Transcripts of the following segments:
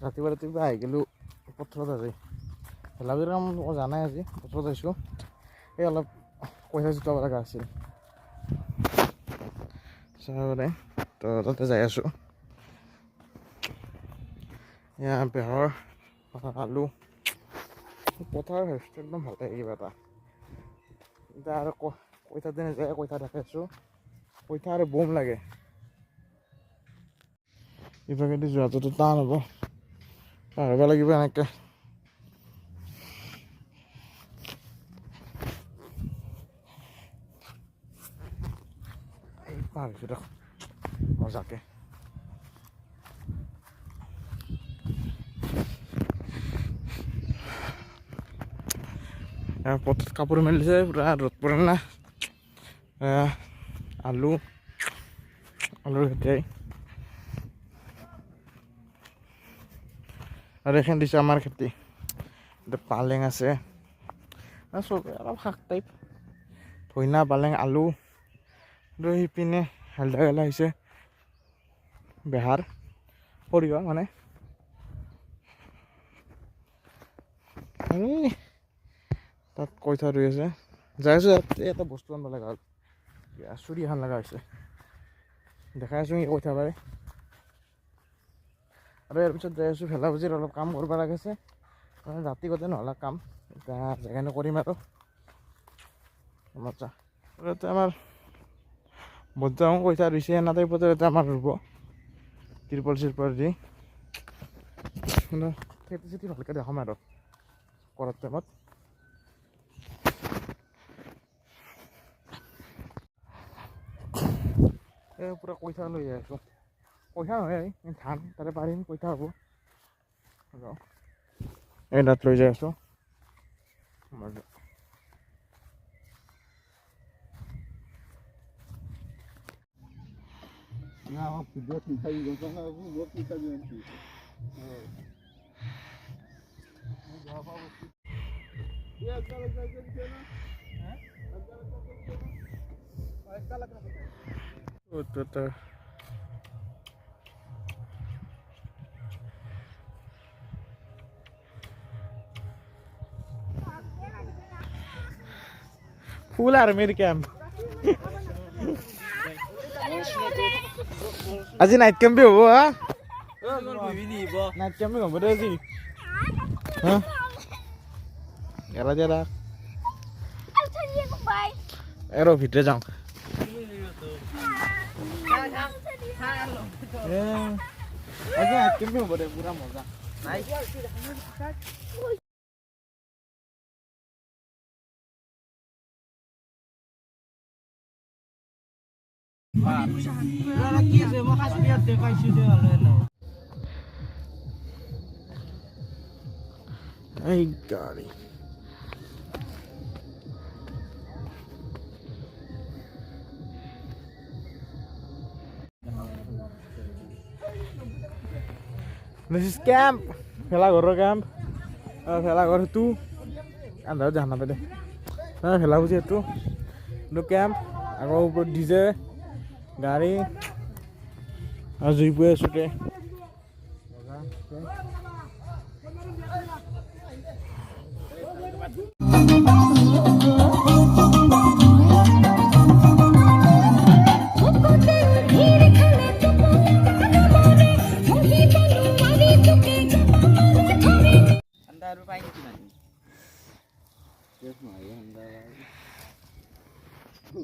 ৰাতিপুৱা ৰাতিপুৱা আহি গ'লোঁ পথাৰত আজি ভেলাঘৰ কাম মই জানাই আজি, পথাৰত আহিছোঁ। এই অলপ পইচা চুটাব লগা আছিল। তো তাতে যাই আছোঁ। এয়া বেহৰ আলু। পথাৰ হেৰিটো একদম ভালো লাগে কিবা এটা। এতিয়া আৰু ক কইঠা দিনে যায় কইঠা ৰাখি আছোঁ। কইঠা আৰু বম লাগে। ইভাগেদি যোৱাটোতো টান হ'ব। এই পাৰিছোঁ দেখ মজাকে। এয়া পথাৰত কাপোৰ মেলিছে পূৰা ৰ'দ পৰে না। আলু আলুৰ খেতি আৰু এইখন দিছে আমাৰ খেতি। পালেং আছে। চব অলপ শাক টাইপ। ধইনা পালেং, আলু। আৰু সিপিনে হালধা গেলা হৈছে বেহাৰ। সৰিয়হ মানে। তাত কইঠা ৰুই আছে। যাই আছোঁ এটা বস্তু আনিব লগা হ'ল। চুৰি এখন লগা হৈছে। দেখাই আছোঁ কইঠা পাৰে আৰু ইয়াৰ পিছত যাই আছোঁ ভেলা ভুজিৰ অলপ কাম কৰিব লাগিছে মানে ৰাতি গোটেই নহ'লে কাম। এতিয়া জেগানো কৰিম আৰু। মজা। আমাৰ বজাওঁ কইঠা ৰুইছে এনা টাইপতে ইয়াতে আমাৰ ৰুব। তিৰপল চিৰপল দি। মানে খেতি চেতি ভালকৈ দেখাম আৰু। কৰাৰ টাইমত। পূৰা কইঠা লৈ যাই কইঠা নহয় ধান তাতে পাৰিম কইঠা হ'ব। এই তাত লৈ যাই আছোঁ মজা। না তো ফুল আর্মির ক্যাম্প আজি নাইট ক্যাম্পে হ'ব হা নাইট ক্যাম্পে হ'ব দে আজি হা এৰা দিয়া ৰাখ এৰ ভিতৰে যাওঁ এ আজি নাইট ক্যাম্পে হ'ব দে পুৰা মজা এই গাড়ি। This is camp. ভেলাঘৰৰ কেম্প ভেলাঘৰ সেইটো। আন্ধাৰত দেখা নাপায় দে অঁ ভেলা বুজি সেইটো এইটো কেম্প আকৌ ওপৰত ডিজে গাড়ী। আৰু জুই পুয়ে আছোঁ তে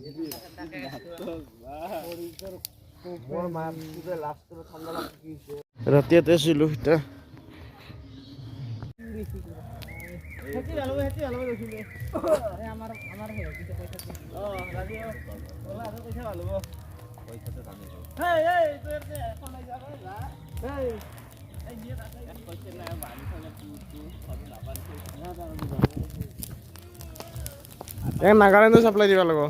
ৰাতি ইয়াতে আছিলোঁ এতিয়া এই নাগালেণ্ডো চাপ্লাই দিব লাগিব।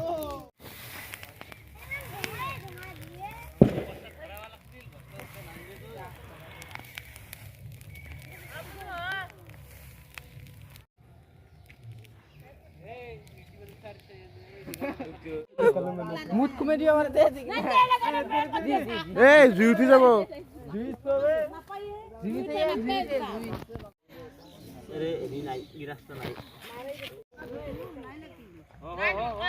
মুত কমে দিও আমার দে এই জুই যাব। জুই তবে জুই থেকে জুই দে আরে এই নাই এই রাস্তা নাই। ও ও ও।